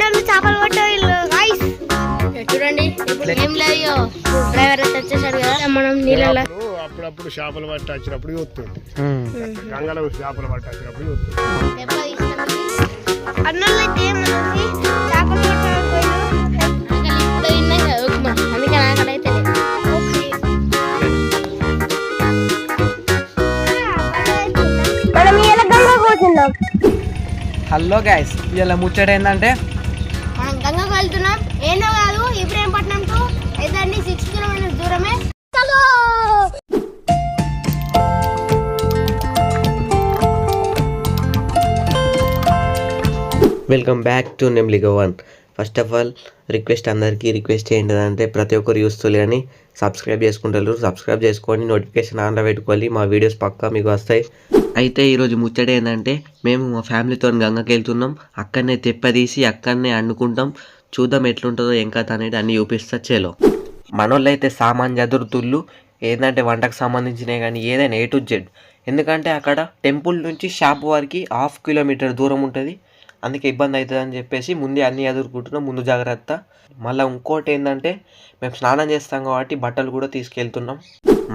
చేపలు గాయ్స్ చూడండి. ఇప్పుడు ఏం లేదు డ్రైవర్ అయితే వచ్చేసాడు కదా మనం నీళ్ళలో. అప్పుడు అప్పుడప్పుడు చేపలు పట్టి వచ్చినప్పుడు చూస్తుంది గంగలో చేపలు పట్టి వచ్చినప్పుడు చూస్తుంది అన్నలు అయితే మనకి చేపలు అందుకే మనం ఇలా గంగ హలో గైస్ ఇలా ముచ్చట ఏంటంటే welcome back to నెమ్లిగో one first of all request అందరికీ రిక్వెస్ట్ ఏంటంటే ప్రతి ఒక్కరు చూస్తులే అని సబ్స్క్రైబ్ చేసుకుంటారు. సబ్స్క్రైబ్ చేసుకొని నోటిఫికేషన్ ఆన్లో పెట్టుకోవాలి. మా వీడియోస్ పక్కా మీకు వస్తాయి. అయితే ఈరోజు ముచ్చట ఏంటంటే మేము మా ఫ్యామిలీతో గంగకి వెళ్తున్నాం. అక్కడనే తెప్పదీసి అక్కడనే అండుకుంటాం. చూద్దాం ఎట్లుంటుందో ఇంకా అనేది అన్ని చూపిస్తా చేలో. మనోళ్ళు అయితే సామాన్ చదురుతుళ్ళు. ఏంటంటే వంటకు సంబంధించినవి కానీ ఏదైనా ఏ టు జెడ్ ఎందుకంటే అక్కడ టెంపుల్ నుంచి షాప్ వరకు హాఫ్ కిలోమీటర్ దూరం ఉంటుంది. అందుకే ఇబ్బంది అవుతుంది అని చెప్పేసి ముందే అన్నీ ఎదుర్కొంటున్నాం ముందు జాగ్రత్త. మళ్ళీ ఇంకోటి ఏంటంటే మేము స్నానం చేస్తాం కాబట్టి బట్టలు కూడా తీసుకెళ్తున్నాం.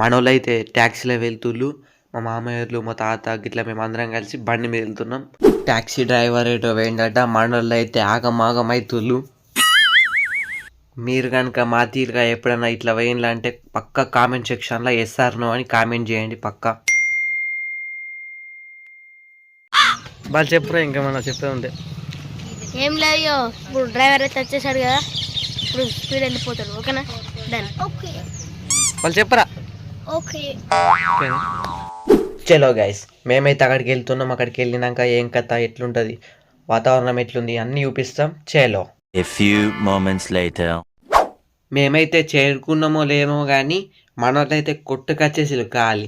మనోళ్ళు అయితే ట్యాక్సీలో వెళ్తుళ్ళు మా మామయ్యలు మా తాత గిట్లా మేము అందరం కలిసి బండి మీద వెళ్తున్నాం. ట్యాక్సీ డ్రైవర్ ఏటో వేయండట మనోళ్ళు అయితే ఆగమాగం అవుతుళ్ళు మీరు కనుక మా తీరుగా ఎప్పుడైనా ఇట్లా వేయండి అంటే పక్క కామెంట్ సెక్షన్లో ఎస్ఆర్నో అని కామెంట్ చేయండి పక్కా. వాళ్ళు చెప్పురా ఇంకేమన్నా చెప్పే ఉంటే ఏం లేదు ఇప్పుడు డ్రైవర్ అయితే వచ్చేసాడు కదా ఇప్పుడు స్పీడ్ వెళ్ళిపోతాడు ఓకేనా? డన్ ఓకే వాళ్ళు చెప్పరా? ఓకే చలో గైస్ మేమైతే అక్కడికి వెళ్తున్నాం అక్కడికి వెళ్ళినాక ఏం కథ ఎట్లుంటుంది వాతావరణం ఎట్లుంది అన్నీ చూపిస్తాం చలో. A few moments later. మేమైతే చేరుకున్నామో లేమో కానీ మనోళ్ళైతే కొట్టుకొచ్చేసి కాలి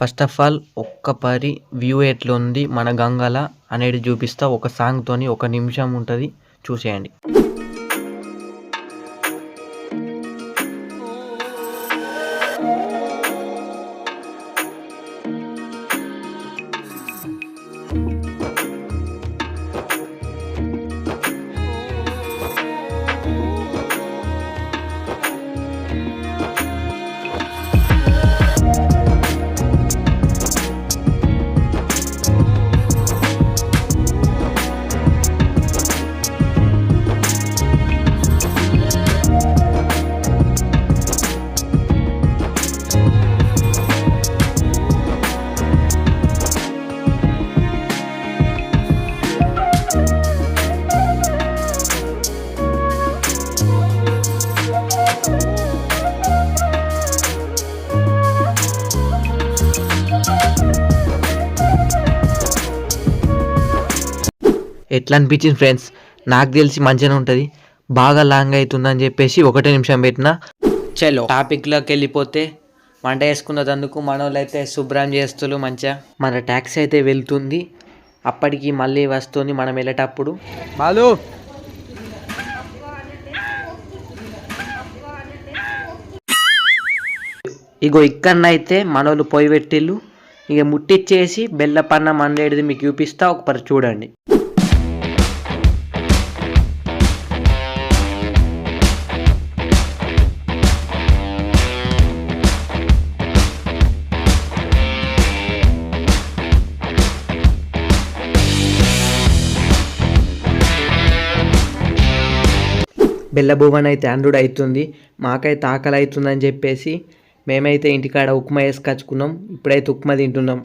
ఫస్ట్ ఆఫ్ ఆల్ ఒక్క పరి వ్యూ ఎట్లుంది మన గంగల అనేది చూపిస్తా. ఒక సాంగ్తోని ఒక నిమిషం ఉంటుంది. చూసేయండి. ఎట్లా అనిపించింది ఫ్రెండ్స్ నాకు తెలిసి మంచిగానే ఉంటుంది. బాగా లాంగ్ అవుతుందని చెప్పేసి ఒకటే నిమిషం పెట్టిన. చలో. టాపిక్లోకి వెళ్ళిపోతే వంట వేసుకున్నందుకు మన వాళ్ళు అయితే శుభ్రం చేస్తులు మంచిగా. మన ట్యాక్సీ అయితే వెళ్తుంది. అప్పటికి మళ్ళీ వస్తుంది మనం వెళ్ళేటప్పుడు. బాలు! ఇగో ఇక్కడనైతే మనోళ్ళు పొయ్యి పెట్టిళ్ళు. ఇక ముట్టిచ్చేసి బెల్లపన్నం అండేది మీకు చూపిస్తా. ఒకసారి చూడండి. బెల్ల భువన్ అయితే అండ్రుడు అవుతుంది మాకైతే ఆకలి అవుతుందని చెప్పేసి మేమైతే ఇంటికాడ ఉప్మా వేసుకొచ్చుకున్నాం ఇప్పుడైతే ఉప్మా తింటున్నాం.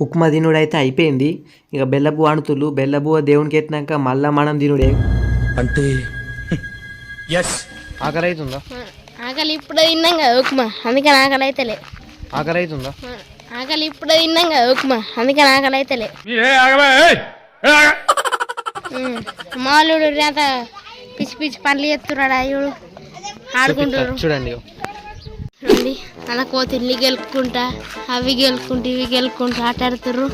ఉప్మా తినుడు అయితే అయిపోయింది. ఇక బెల్లబువ అణుతులు బెల్లబువ దేవునికి ఎత్తినాక మళ్ళా మనం తినుడే. ఆకలి అవుతుందా ఆకలి ఇప్పుడు తిన్నాం కదా ఉప్మా అందుకని ఆకలి అయితే లే ఆకలి అవుతుందా ఆకలి ఇప్పుడు తిన్నాం కదా ఉప్మా అందుకని ఆకలి అయితే లే మాలుడు పిచ్చి పిచ్చి పనులు చేస్తున్నాడు అయ్యుడు ఆడుకుంటారు చూడండి. చూడండి అలా కోతిల్ని గెలుపుకుంటా అవి గెలుపుకుంటా ఇవి గెలుపుకుంటా ఆట ఆడుతుర్రు.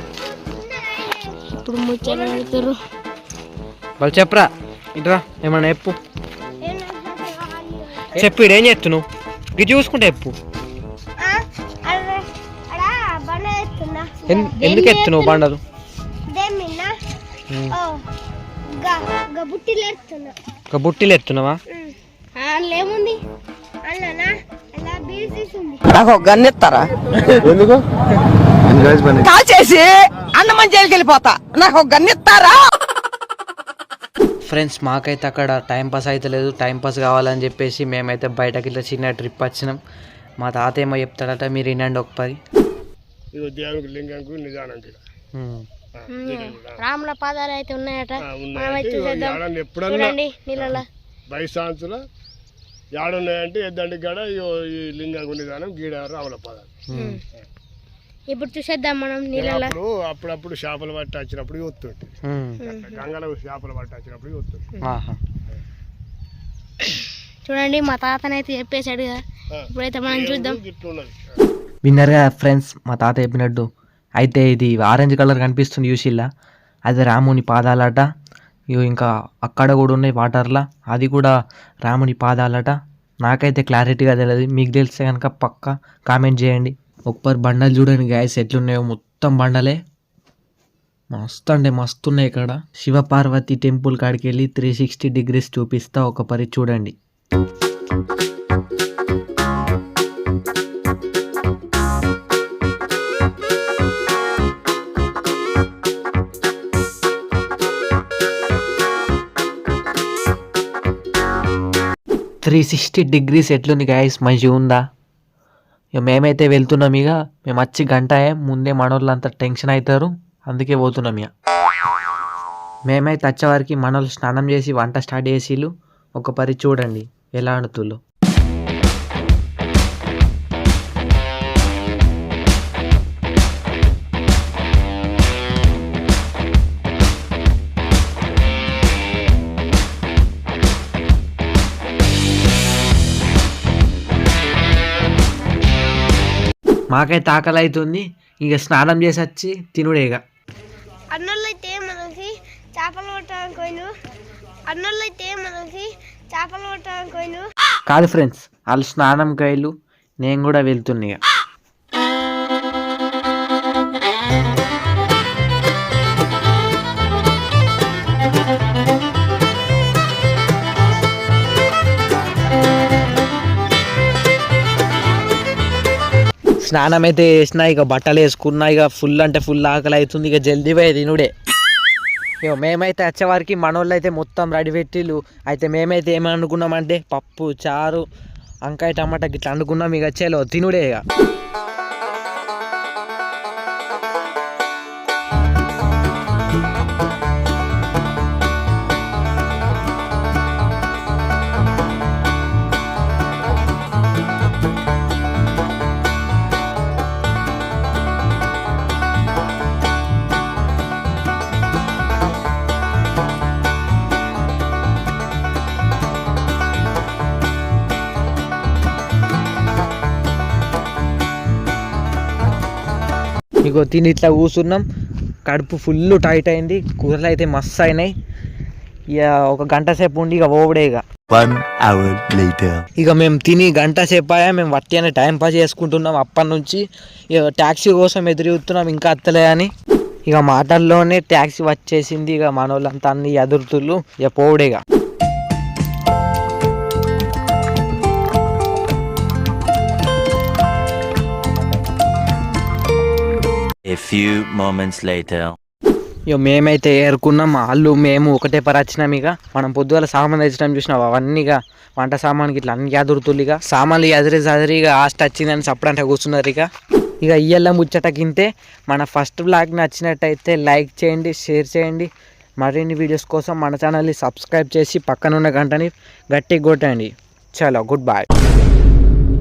ఇప్పుడు ముచ్చట ఆడుతుర్రు వాళ్ళు చెప్పరా? ఇట్రా ఏమన్నా చెప్పు. చెప్పు ఇడేం చేస్తున్నావు? ఇది చూసుకుంటే చెప్పు. ఎందుకు ఎత్తున్నావు బండలు? బుట్టిలు ఎడుతున్నా ఒక బుట్టిలు ఎత్తున్నావా? నాకు ఒక గన్ ఇస్తారా ఎందుకు? కాల్ చేసి అన్నమని జైలుకి వెళ్ళిపోతా. నాకు ఒక గన్ ఇస్తారా ఫ్రెండ్స్ మాకైతే అక్కడ టైం పాస్ అయితే లేదు. టైం పాస్ కావాలని చెప్పేసి మేమైతే బయటకి ఇట్లా చిన్న ట్రిప్ వచ్చినాం. మా తాత ఏమో చెప్తాడట మీరు వినండి ఒక పది లింగంకు నిజానికి. రాముల పాదాలు అయితే ఉన్నాయట. చూడండి నీళ్ళలో. బైసాన్సులో ఏడున్నాయంటే ఎద్దండి ఇగో ఈ లింగంకు నిదానం గీడ రావుల పదాలు. ఇప్పుడు చూసేద్దాం మనం నీళ్ళలో. అప్పుడు అప్పుడప్పుడు చేపలు పట్టి వచ్చినప్పుడు వస్తుంటాయి ఉమ్. గంగలో చేపలు పట్టి వచ్చినప్పుడు వస్తుంటాయి ఆహా. చూడండి మా తాతనైతే చెప్పేశాడు కదా ఇప్పుడైతే మనం చూద్దాం. విన్నర్గా ఫ్రెండ్స్ మా తాత చెప్పినట్టు అయితే ఇది ఆరెంజ్ కలర్ కనిపిస్తుంది చూసిల్లా? అది రాముని పాదాలట. ఇగో ఇంకా అక్కడ కూడా ఉన్నాయి వాటర్లా అది కూడా రాముని పాదాలట. నాకైతే క్లారిటీగా తెలియదు మీకు తెలిస్తే కనుక పక్క కామెంట్ చేయండి. ఒక్కరు బండలు చూడండి గాయస్ ఎట్లున్నాయో మొత్తం బండలే. మస్తు అంటే మస్తు ఉన్నాయి ఇక్కడ. శివపార్వతి టెంపుల్ కాడికి వెళ్ళి త్రీ సిక్స్టీ డిగ్రీస్ చూపిస్తా ఒక పరి చూడండి. త్రీ సిక్స్టీ డిగ్రీస్ ఎట్లుంది గాయస్ మంచిగా ఉందా? ఇక మేమైతే వెళ్తున్నాం ఇక మేము వచ్చి గంట ముందే మనోళ్ళు అంత టెన్షన్ అవుతారు అందుకే పోతున్నాం ఇక మేమైతే వచ్చేవారికి మనోళ్ళు స్నానం చేసి వంట స్టార్ట్ చేసిళ్ళు ఒక పరి చూడండి ఎలా ఆడుతుళ్ళు మాకైతే ఆకలి అవుతుంది ఇక స్నానం చేసి వచ్చి తినుడే ఇక. అన్నోళ్ళు అయితే మనకి చేపలు పట్టడానికి పోయిను. అన్నోళ్ళు అయితే మనకి చేపలు పట్టడానికి పోయిను. కాదు ఫ్రెండ్స్ వాళ్ళు స్నానం కాయలు నేను కూడా వెళ్తున్నా స్నానం అయితే వేసిన ఇక బట్టలు వేసుకున్నా ఇక ఫుల్ అంటే ఫుల్ ఆకలి అవుతుంది ఇక జల్దీ పోయి తినుడే. ఇక మేమైతే వచ్చేవారికి మనోళ్ళు అయితే మొత్తం రెడీ పెట్టిళ్ళు. అయితే మేమైతే ఏమనుకున్నామంటే పప్పు చారు వంకాయ టమాటా గిట్లా అనుకున్నాం ఇక వచ్చేలో తినుడే ఇక. ఇగో తిని ఇట్లా కూర్చున్నాం. కడుపు ఫుల్ టైట్ అయింది. కూరలు అయితే మస్తు అయినాయి. ఇక ఒక గంట సేపు ఉండి ఇక ఓవడే ఇక. One hour later. ఇక మేము తిని గంట సేపు అయ్యా మేము వట్టి అని టైం పాస్ చేసుకుంటున్నాం. అప్పటి నుంచి ఇక ట్యాక్సీ కోసం ఎదురు చూస్తున్నాం ఇంకా అత్తలే అని. ఇక మాటల్లోనే ట్యాక్సీ వచ్చేసింది. ఇక మన వాళ్ళంతా అన్ని ఎదురుతుళ్ళు ఇక పోవుడేగా A few moments later. ఇక మేమైతే ఏరుకున్నాం. వాళ్ళు మేము ఒకటే పర ఇక మనం పొద్దుగల సామాన్ తెచ్చినాం చూసినాం అవన్నీ ఇక వంట సామాన్కి ఇట్లా అన్ని ఎదురుతులు ఇక సామాన్లు ఎదిరి చదిరి ఇక ఆస్ట్ వచ్చిందని సప్పుడంటే కూర్చున్నారు ఇక ఇక ఇయ్యల్ల ముచ్చటకింతే మన ఫస్ట్ బ్లాగ్ నచ్చినట్టయితే లైక్ చేయండి షేర్ చేయండి. మరిన్ని వీడియోస్ కోసం మన ఛానల్ని సబ్స్క్రైబ్ చేసి పక్కనున్న గంటని గట్టిగా కొట్టండి చలో గుడ్ బాయ్